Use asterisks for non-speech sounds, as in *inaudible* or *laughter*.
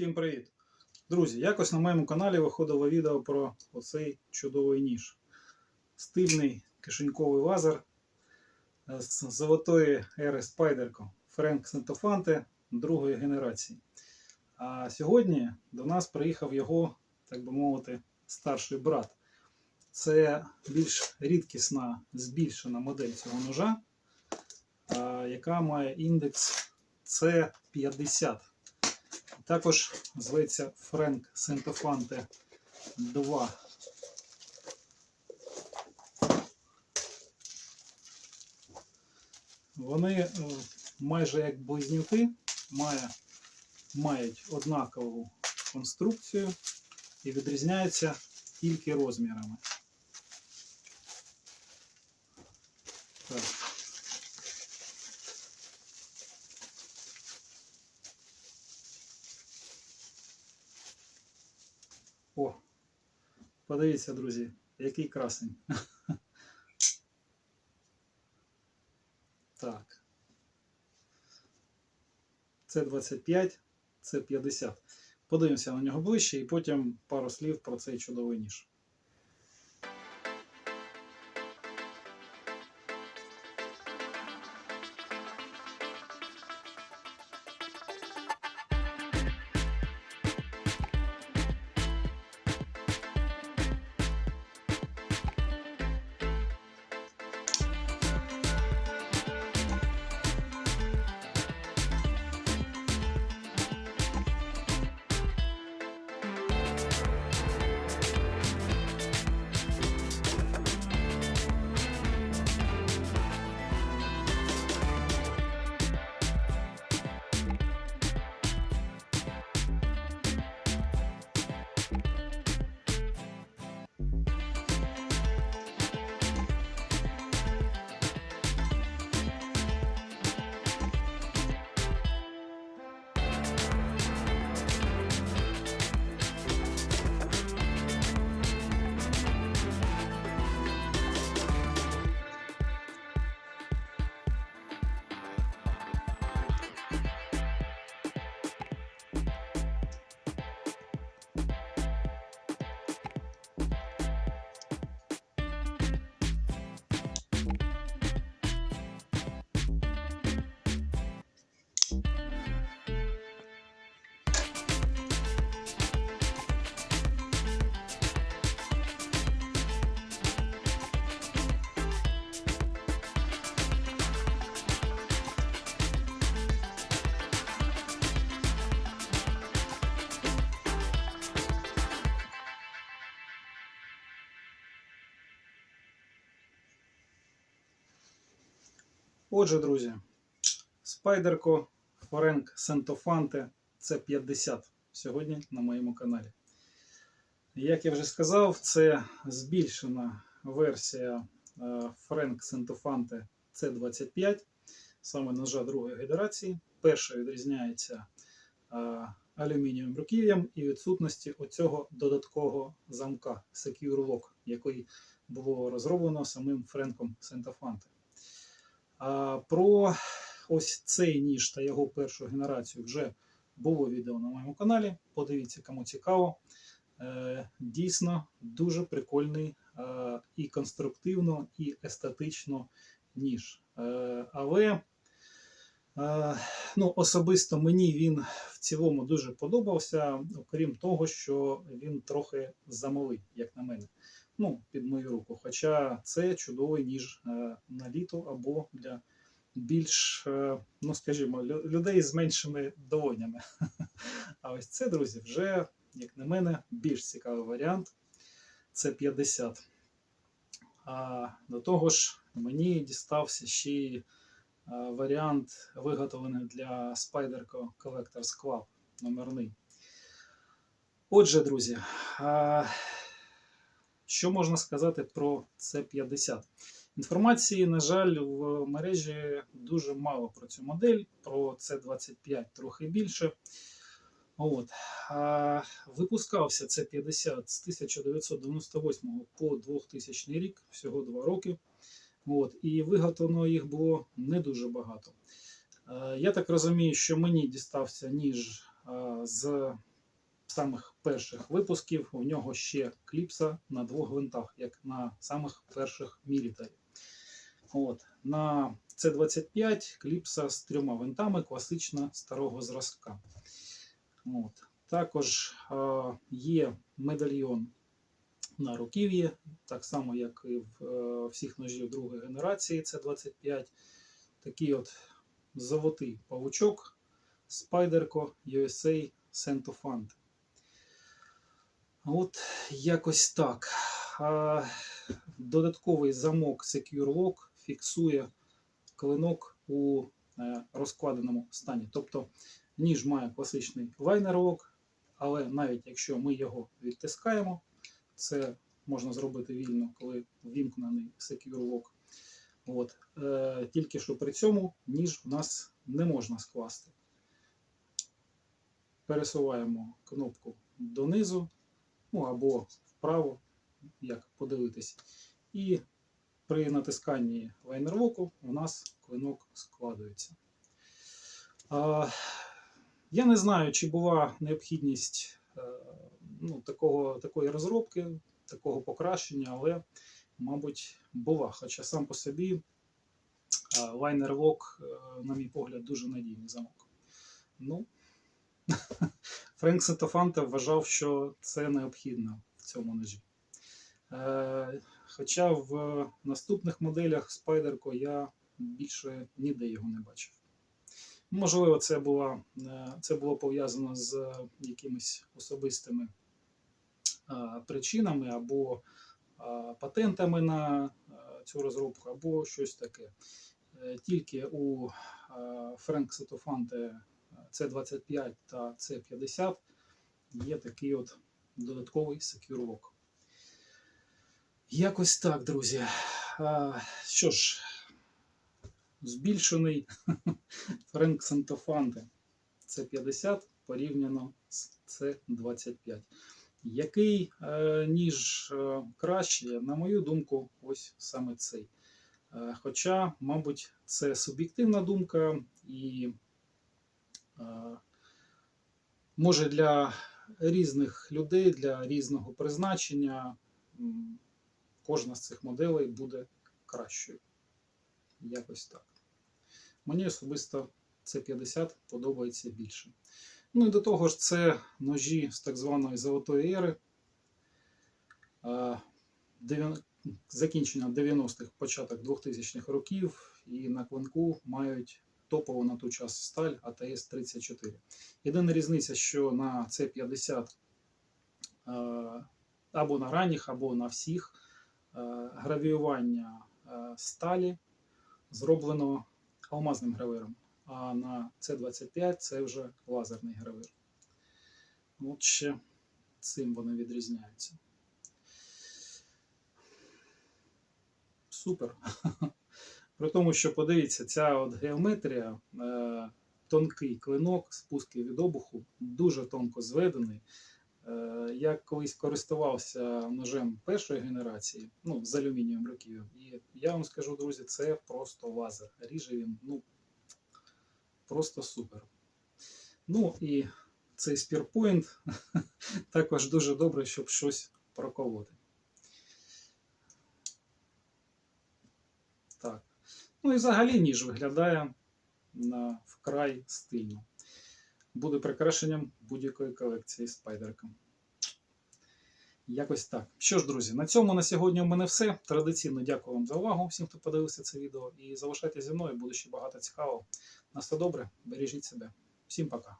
Всім привіт! Друзі, якось на моєму каналі виходило відео про оцей чудовий ніж. Стильний кишеньковий лазер з золотої ери Спайдерко Френк Сентофанте другої генерації. А сьогодні до нас приїхав його, так би мовити, старший брат. Це більш рідкісна збільшена модель цього ножа, яка має індекс C50. Також зветься Френк Сентофанте 2. Вони е, майже як близнюки, мають однакову конструкцію і відрізняються тільки розмірами. О, подивіться, друзі, який красень. *laughs* Так. Це 25, це 50. Подивимося на нього ближче і потім пару слів про цей чудовий ніж. Отже, друзі, Спайдерко Френк Сентофанте це 50 сьогодні на моєму каналі. Як я вже сказав, це збільшена версія Френк Сентофанте C25, саме ножа другої генерації. Перша відрізняється е, алюмінієвим руків'ям і відсутності оцього додаткового замка Secure Lock, який було розроблено самим Френком Сентофанте. Про ось цей ніж та його першу генерацію вже було відео на моєму каналі. Подивіться, кому цікаво. Е, Дійсно дуже прикольний е, і конструктивно, і естетично ніж. Е, Але ну, особисто мені він в цілому дуже подобався, окрім того, що він трохи замалий, як на мене ну, під мою руку. Хоча це чудовий ніж е, на літо або для більш, е, ну скажімо, людей з меншими долонями. *laughs* А ось це, друзі, вже, як на мене, більш цікавий варіант. Це 50. А до того ж, мені дістався ще й е, варіант, виготовлений для Spyderco Collector's Club номерний. Отже, друзі, що можна сказати про C50? Інформації, на жаль, в мережі дуже мало про цю модель, про C25 трохи більше. От. А, випускався C50 з 1998 по 2000 рік, всього 2 роки. От. І виготовлено їх було не дуже багато. Е, Я так розумію, що мені дістався ніж з самих перших випусків у нього ще кліпса на двох гвинтах, як на самих перших мілітарі. От. На С25 кліпса з трьома винтами класична старого зразка. От. Також е, є медальйон на руків'ї, так само, як і в е, всіх ножів другої генерації, це 25. Такий от золотий павучок Spyderco USA Sentofante. От якось так. А, додатковий замок Secure Lock фіксує клинок у е, розкладеному стані. Тобто ніж має класичний лайнер лок, але навіть якщо ми його відтискаємо, це можна зробити вільно, коли ввімкнений Secure Lock. Е, тільки що при цьому ніж у нас не можна скласти. Пересуваємо кнопку донизу, ну або вправо, як подивитись. І при натисканні лайнерлоку у нас клинок складується. А, я не знаю, чи була необхідність е, ну, такого, такої розробки, такого покращення, але, мабуть, була. Хоча сам по собі лайнерлок, на мій погляд, дуже надійний замок. Ну, *laughs* Френк Сентофанте вважав, що це необхідно в цьому ножі. Е, Хоча в наступних моделях Спайдерко я більше ніде його не бачив. Можливо, це було, це було пов'язано з якимись особистими е, причинами або е, патентами на е, цю розробку, або щось таке. Е, Тільки у е, Френк Сетофанте C25 та C50 є такий от додатковий Secure Якось так, друзі. А, Що ж, збільшений Френк Сантофанте C50 порівняно з C25. Який е, ніж е, краще, на мою думку, ось саме цей. Е, Хоча, мабуть, це суб'єктивна думка і може для різних людей, для різного призначення. Кожна з цих моделей буде кращою. Якось так. Мені особисто C50 подобається більше. Ну і до того ж, це ножі з так званої золотої ери. Закінчення 90-х, початок 2000-х років, і на клинку мають топову на той час сталь АТС-34. Єдина різниця, що на C50 е, або на ранніх, або на всіх е, гравіювання е, сталі зроблено алмазним гравиром, а на C25 це вже лазерний гравир. От ще цим вони відрізняються. Супер. *laughs* При тому, що подивіться, ця от геометрія, е, тонкий клинок, спуски від обуху, дуже тонко зведений. Е, я колись користувався ножем першої генерації, ну, з алюмінієм років. І я вам скажу, друзі, це просто лазер. Ріже він, ну, просто супер. Ну і цей спірпоінт *laughs* також дуже добре, щоб щось проколоти. Так. Ну і взагалі ніж виглядає на вкрай стильно. Буде прикрашенням будь-якої колекції спайдерка. Якось так. Що ж, друзі, на цьому на сьогодні у мене все. Традиційно дякую вам за увагу, всім, хто подивився це відео. І залишайтеся зі мною, буде ще багато цікавого. На все добре, бережіть себе. Всім пока.